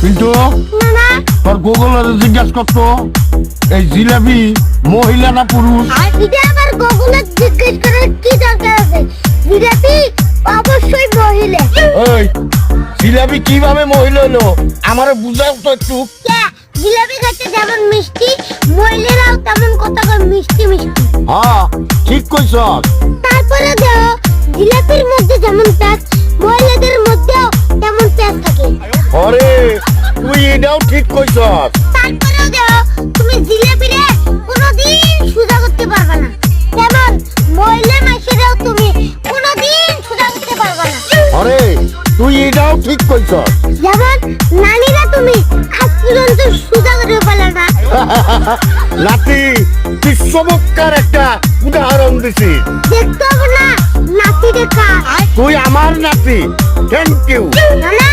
কিন্তু তোর গুগলের জিজ্ঞাসা করতো এই জিলাপি মহিলা না পুরুষ? এটা আবার গুগলে জিজ্ঞেস করার কি দরকার আছে? জিলাপি অবশ্যই মহিলা। ওই জিলাপি কীভাবে মহিলা হলো? আমারে বুঝাও তো একটু। জিলাপি খেতে যেমন মিষ্টি মহিলারাও তেমন কথা মিষ্টি মিষ্টি হ্যাঁ ঠিক কইছ তারপরে আরে তুই এটাও ঠিক কইছ তারপরে দেও তুমি জিলাপিরে কোনোদিন সুজা করতে পারবে না। যেমন মহিলা মাসেরাও তুমি কোনোদিন সুজা করতে পারবে না। আরে তুই এটাও ঠিক কইছ যেমন নানিরা তুমি আজ পর্যন্ত সুজা করে পারলে না। নাতি তুই চমৎকার একটা উদাহরণ দিছিস দেখতে হবে না নাতি দেখা তুই আমার নাতি থ্যাংক ইউ না না থ্যাংক ইউ